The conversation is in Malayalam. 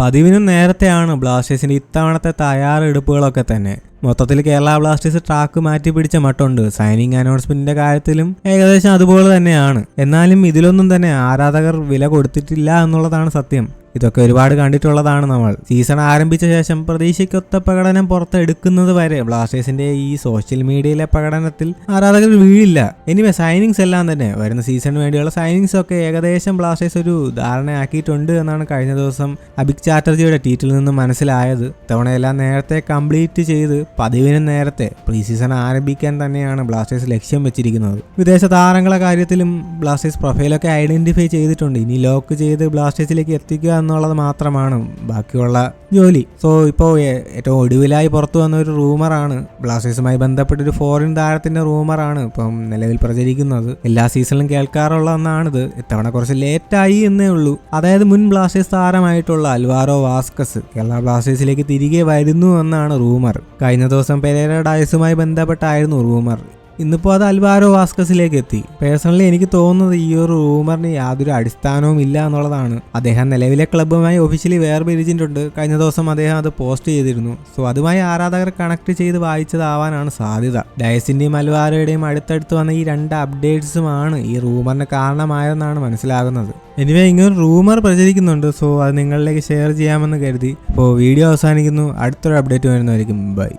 പതിവിനും നേരത്തെയാണ് ബ്ലാസ്റ്റേഴ്സിന്റെ ഇത്തവണത്തെ തയ്യാറെടുപ്പുകളൊക്കെ തന്നെ. മൊത്തത്തിൽ കേരള ബ്ലാസ്റ്റേഴ്സ് ട്രാക്ക് മാറ്റി പിടിച്ച മട്ടുണ്ട്. സൈനിങ് അനൗൺസ്മെന്റിന്റെ കാര്യത്തിലും ഏകദേശം അതുപോലെ തന്നെയാണ്. എന്നാലും ഇതിലൊന്നും തന്നെ ആരാധകർ വില കൊടുത്തിട്ടില്ല എന്നുള്ളതാണ് സത്യം. ഇതൊക്കെ ഒരുപാട് കണ്ടിട്ടുള്ളതാണ് നമ്മൾ. സീസൺ ആരംഭിച്ച ശേഷം പ്രതീക്ഷയ്ക്കൊത്ത പ്രകടനം പുറത്തെടുക്കുന്നത് വരെ ബ്ലാസ്റ്റേഴ്സിന്റെ ഈ സോഷ്യൽ മീഡിയയിലെ പ്രകടനത്തിൽ ആരാധകർ വീഴില്ല. എനിവേ സൈനിങ്സ് എല്ലാം തന്നെ. വരുന്ന സീസണിന് വേണ്ടിയുള്ള സൈനിങ്സ് ഒക്കെ ഏകദേശം ബ്ലാസ്റ്റേഴ്സ് ഒരു ധാരണയാക്കിയിട്ടുണ്ട് എന്നാണ് കഴിഞ്ഞ ദിവസം അഭിക് ചാറ്റർജിയുടെ ട്വീറ്റിൽ നിന്ന് മനസ്സിലായത്. എല്ലാം നേരത്തെ കംപ്ലീറ്റ് ചെയ്ത് പതിവിനും നേരത്തെ പ്രീ സീസൺ ആരംഭിക്കാൻ തന്നെയാണ് ബ്ലാസ്റ്റേഴ്സ് ലക്ഷ്യം വെച്ചിരിക്കുന്നത്. വിദേശ താരങ്ങളെ കാര്യത്തിലും ബ്ലാസ്റ്റേഴ്സ് പ്രൊഫൈലൊക്കെ ഐഡന്റിഫൈ ചെയ്തിട്ടുണ്ട്. ഇനി ലോക്ക് ചെയ്ത് ബ്ലാസ്റ്റേഴ്സിലേക്ക് എത്തിക്കുക എന്നുള്ളത് മാത്രമാണ്. ബാക്കിയുള്ള ജോലി. സോ ഇപ്പോൾ ഏറ്റവും ഒടുവിലായി പുറത്തു വന്ന ഒരു റൂമറാണ്. ബ്ലാസ്റ്റേഴ്സുമായി ബന്ധപ്പെട്ട ഒരു ഫോറിൻ താരത്തിന്റെ റൂമറാണ് ഇപ്പം നിലവിൽ പ്രചരിക്കുന്നത്. എല്ലാ സീസണിലും കേൾക്കാറുള്ള ഒന്നാണിത്. ഇത്തവണ കുറച്ച് ലേറ്റായി എന്നേ ഉള്ളൂ. അതായത് മുൻ ബ്ലാസ്റ്റേഴ്സ് താരമായിട്ടുള്ള അൽവാറോ വാസ്കസ് കേരള ബ്ലാസ്റ്റേഴ്സിലേക്ക് തിരികെ വരുന്നു എന്നാണ് റൂമർ. കഴിഞ്ഞ ദിവസം പെരേര ഡയസുമായി ബന്ധപ്പെട്ടായിരുന്നു റൂമർ. ഇന്നിപ്പോൾ അത് അൽവാരോ വാസ്കസിലേക്ക് എത്തി പേഴ്സണലി എനിക്ക് തോന്നുന്നത് ഈ ഒരു റൂമറിന് യാതൊരു അടിസ്ഥാനവും ഇല്ല എന്നുള്ളതാണ്. അദ്ദേഹം നിലവിലെ ക്ലബ്ബുമായി ഒഫീഷ്യലി വേർപിരിച്ചിട്ടുണ്ട് കഴിഞ്ഞ ദിവസം അദ്ദേഹം അത് പോസ്റ്റ് ചെയ്തിരുന്നു. സോ അതുമായി ആരാധകർ കണക്ട് ചെയ്ത് വായിച്ചതാവാനാണ് സാധ്യത. ഡയസിന്റെയും അൽവാരോയുടെയും അടുത്തടുത്ത് വന്ന ഈ രണ്ട് അപ്ഡേറ്റ്സുമാണ് ഈ റൂമറിന് കാരണമായതെന്നാണ് മനസ്സിലാകുന്നത്. എനിവേ ഇങ്ങനെ റൂമർ പ്രചരിക്കുന്നുണ്ട്. സോ അത് നിങ്ങളിലേക്ക് ഷെയർ ചെയ്യാമെന്ന് കരുതി. അപ്പോൾ വീഡിയോ അവസാനിക്കുന്നു. അടുത്തൊരു അപ്ഡേറ്റ് വരുന്നതായിരിക്കും. ബൈ